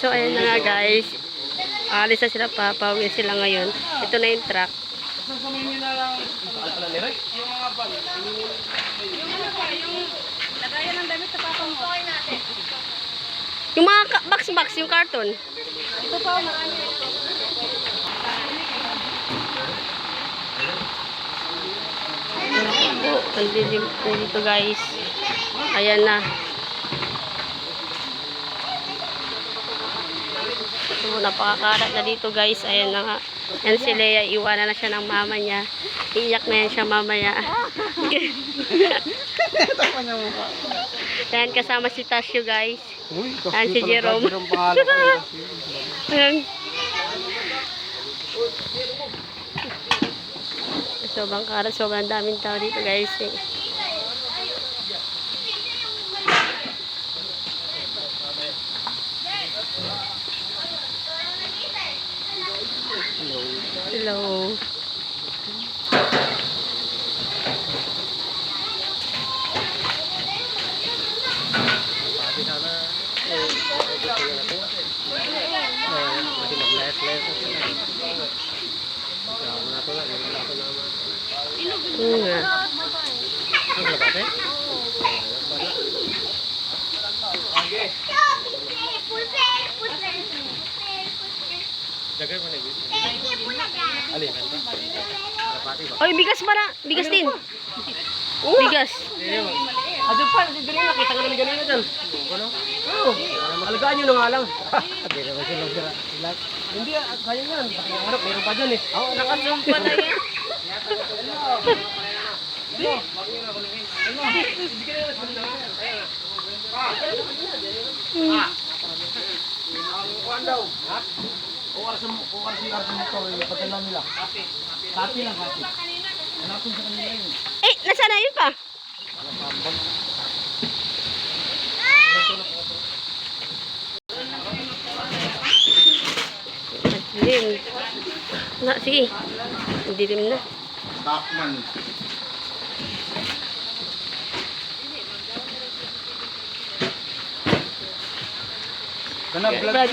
So, ayan na nga guys. Alis na sila pa. Pauwi sila ngayon. Ito na yung truck. Yung mga box-box, yung carton. Ito pa, marami. Oh, ang dilim po dito guys. Ayan na. So, napakakarat na dito guys. Ayan na nga. Yan si Lea. Iwanan na siya ng mama niya. Iiyak na yan siya mamaya. Ayan kasama si Tasyo guys. Uy, Ayan si Jerome. Ayan. Sobrang karat, sobrang daming tao dito guys. Eh. Hello. Kasi mag-less-less na Alin, ano? Oy, bigas para. Bigas din. Bigas. Ado pa, ganun nakita nga namin ganun dyan. Ano? Oo. Alagaan nyo na nga lang. Hindi naman sila sila. Hindi, ah, kaya yan. Harap, meron pa dyan eh. Oo, nakazoom pa na yan. Kuwar sa kuwar si Arthur motor, yung padala nila. Kati lang kati. Hanapin sa kanila yun. Eh, nasaan na yun pa? Dilim. Na, sige. Dilim na. Takman. Kana vlog.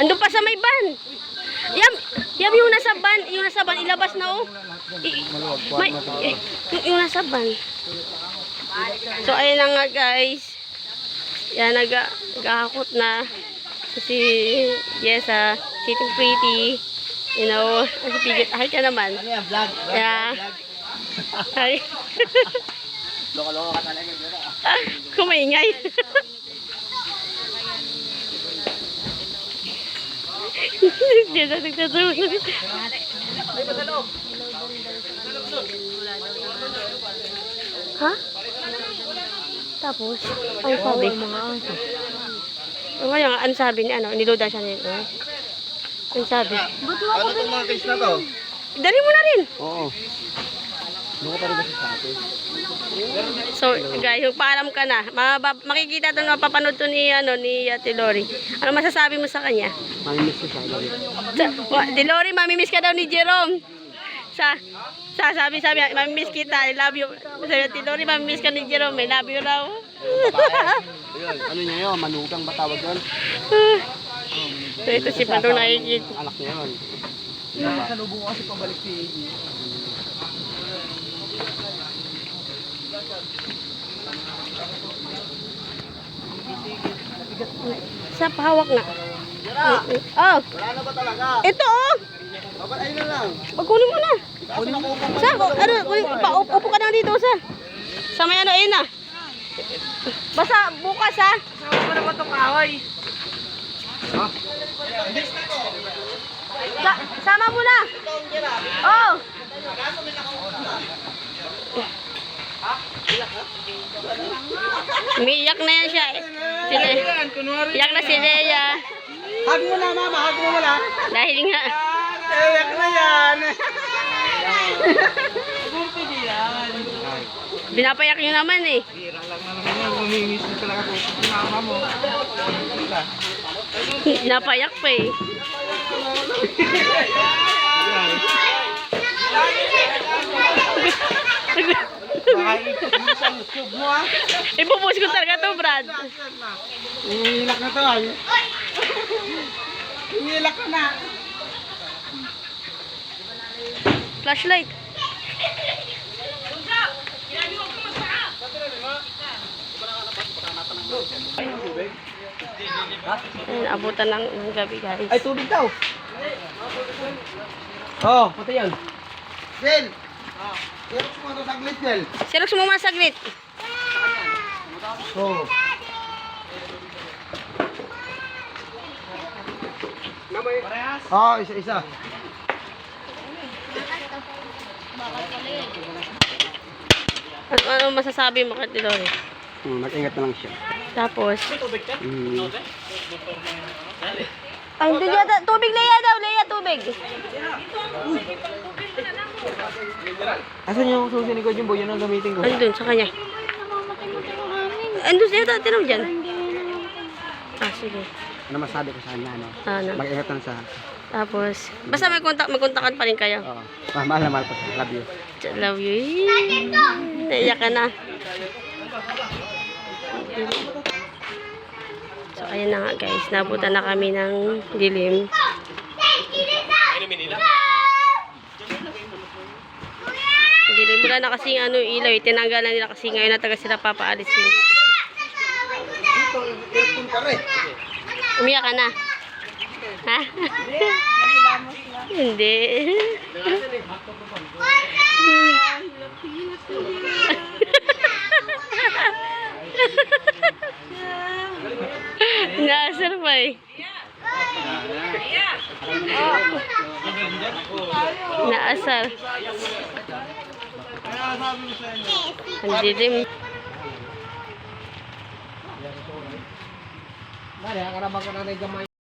Andun pa sa may van. Yam, yam yung nasa van, yung nasa van, ilabas na oh. I, may, eh, yung, yung nasa van. So, ayun na nga guys. Yan, nag, nagahakot na. Si Yesa, sitting pretty. You know, si Pigit, ahal ka naman. Ano yan, vlog? Yeah. Hi. Loko-loko ka talaga. Pero, Kumaingay. Hindi na nagtatulog. Ha? Tapos, ang sabi? O kaya nga, ano sabi ni ano? Niloda siya nito. Ang sabi? Ano itong mga case na to? Dali mo na rin. Oo. So, guys, yung paalam ka na. Mabab- makikita to na mapapanood to ni, ano, ni Ate Lori. Ano masasabi mo sa kanya? Mamimiss ko siya. Sa, wa, di Lori, mamimiss ka daw ni Jerome. Sa, sa sabi sabi, mamimiss kita, I love you. Sabi ni Lori, mamimiss ka ni Jerome, I love you raw. Ayun, ano niya yun? Manugang ba tawag yun? so, ito si Pando nakikita. Anak niya yun. Salubong kasi pabalik si Sa pahawak nga. Oh, Wala na ba talaga? ito oh. Babay na lang. Pagkunin mo na. Sa, ano, kunin, pa, upo ka na dito sa. Sa may ano, ayun na. Basta bukas ha. Sama mo naman itong kahoy. Sa, sama mo na. Oh. Umiiyak na yan siya. eh. Si Iyak na si Leia. Hag mo na, mama. Hag mo na. Dahil nga. Iyak na yan. Binapayak nyo naman eh. Bira lang na naman yan. Na talaga po. Mama mo. Binapayak pa eh. Baka ipisan tube mo ah. Ipupus ko talaga to, Brad. Iilak na to ay. Iilak ka na. Flashlight. Abutan ng, gabi, guys. Ay, tubig daw. Oh, pati yan. Phil! Xerox mo ito saglit, Phil. Xerox mo muna saglit. Oo. Oo, oh, isa-isa. Ano, ano masasabi mo kay Lori? Hmm, mag-ingat na lang siya. Tapos, Hmm. ay, yata, tubig Leia daw, Leia, tubig. Asan yung susi ni Kuya Jumbo? Yan ang gamitin ko. Andun, sa kanya. Andun siya, tinam dyan. Ah, sige. Ano masabi ko sa kanya, ano? Ano. Mag-ingat lang sa... Tapos, basta may kontak, magkontakan pa rin kayo. Oo. Ah, mahal na mahal ko. Love you. Love you. Naiyak ka na. So, ayan na nga guys. Nabutan na kami ng dilim. Dilim. Wala na kasing ano, ilaw. eh. Tinanggalan nila kasi ngayon na taga sila papaalisin. Umiyak ka na. Ha? Hindi. Naasar pa eh. Naasar. Ang dilim. Dali, karabang ko na na gamay.